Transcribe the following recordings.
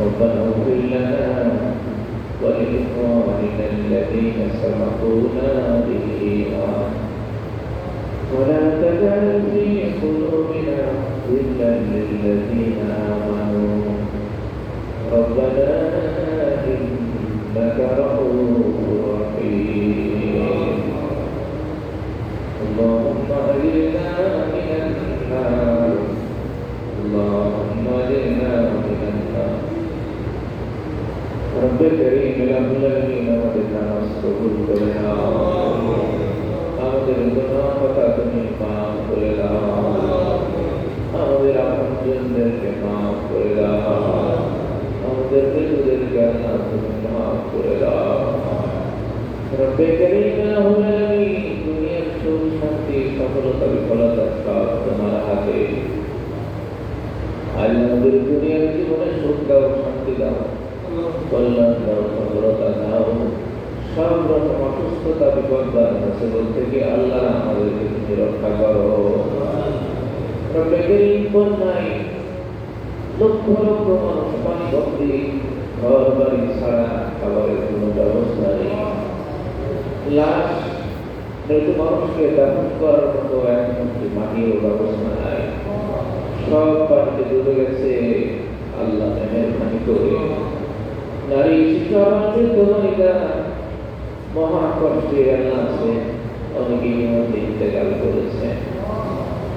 ربنا اغفر لنا ولإخواننا الذين سبقونا بالإيمان ولا تجعل في قلوبنا غلا للذين آمنوا ربنا إنك رؤوف رحيم اللهم أجرنا من النار رب كريم العالمين আমাদের নামাজ কবুল করে নাও আমাদের গুনাহ কথা তুমি মাফ করে দাও আমাদের আপনজনদেরকে মাফ করে দাও আমাদের মৃতদেরকে আল্লাহ তুমি মাফ করে দাও রব করিম العالمين দুনিয়ার কল্যাণ দাও সফলতা সব রকম অসুস্থতা বিপদ মুসিবত থেকে আল্লাহ আমাদেরকে তুমি রক্ষা করো রব্বে বন্যায় লক্ষ লক্ষ মানুষ পানি বন্দি ঘর বাড়ি ছাড়া খাবারের কোনো ব্যবস্থা নেই লাশ মৃত মানুষকে দাফন করার মতো একমুখী মাটির ব্যবস্থা নাই সব পানিতে ডুবে গেছে। আল্লাহ মেহরবানি করে। নারী শিশু বৃদ্ধ মহিলা মহা আছে অনেকেই মধ্যে ইন্তেকাল করেছে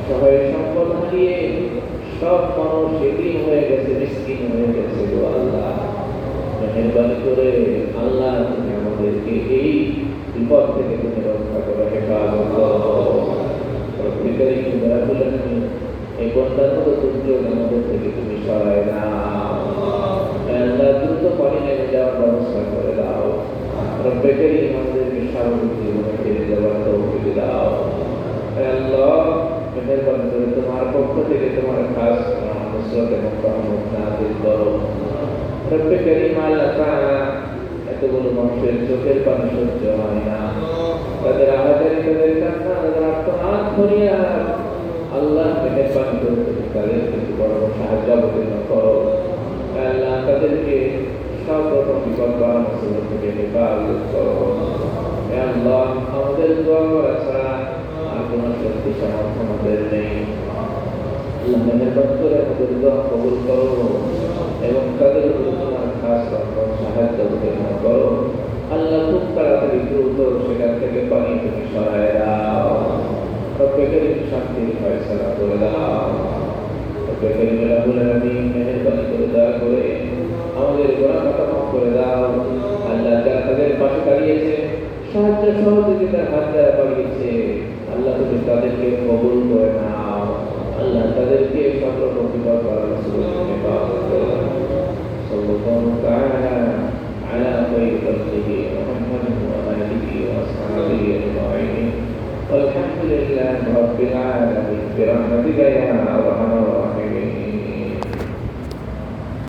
সবাই সম্পদ হারিয়ে সব মানুষ এদিন হয়ে গেছে মিসকিন হয়ে গেছে গো আল্লাহ মেহরবানি করে আল্লাহ তুমি আমাদেরকে এই বিপদ থেকে তুমি রক্ষা করে হেফাজত এই বন্যার মতো দুর্যোগ আমাদের থেকে তুমি সরাই না আল্লাহ দ্রুত পানি নেমে যাওয়ার ব্যবস্থা করে দাও প্রত্যেকেরই আমাদেরকে স্বাভাবিক জীবনে ফিরে যাওয়ার তৌফিক দাও আল্লাহ মেহরবানি করে তোমার পক্ষ থেকে তোমার খাস নুসরত এবং রহমত নাযিল করো প্রত্যেকেরই আল্লাহ তাআলা এতগুলো মানুষের চোখের পানি সহ্য হয় না। তাদের আহাদের তাদের কান্না, তাদের আত্মনাথ ফরিয়াদ আল্লাহ মেহরবানি করে তুমি তাদের কিন্তু বড় সাহায্য অবতীর্ণ করো। আল্লাহ, তাদেরকে সব রকম বিপদ বা মুসিবত থেকে হেফাজত করো। আল্লাহ, আমাদের দোয়া করা ছাড়া আর কোনো শক্তি সামর্থ্য আমাদের নেই। আল্লাহ কবুল করো এবং তাদের তোমার খাস রকম সাহায্য অবতীর্ণ করো আল্লাহ খুব তাড়াতাড়ি দ্রুত সেখান থেকে পানি তুমি সরায় দাও। প্রত্যেকের শান্তির ফয়সালা করে দাও। প্রত্যেকের মেহেরবানি করে করে আমাদের কথা করে দাও। আল্লাহ যারা তাদের পাশে দাঁড়িয়েছে, সাহায্য সহযোগিতার হাত দ্বারা বাড়িয়েছে। আল্লাহ তুমি তাদেরকে কবুল করে নাও। আল্লাহ তাদেরকে সব রকম বিপদ করার সুযোগ পাওয়া صلى الله تعالى على خير خلقه محمد وآله وأصحابه أجمعين والحمد لله رب العالمين برحمتك يا أرحم الراحمين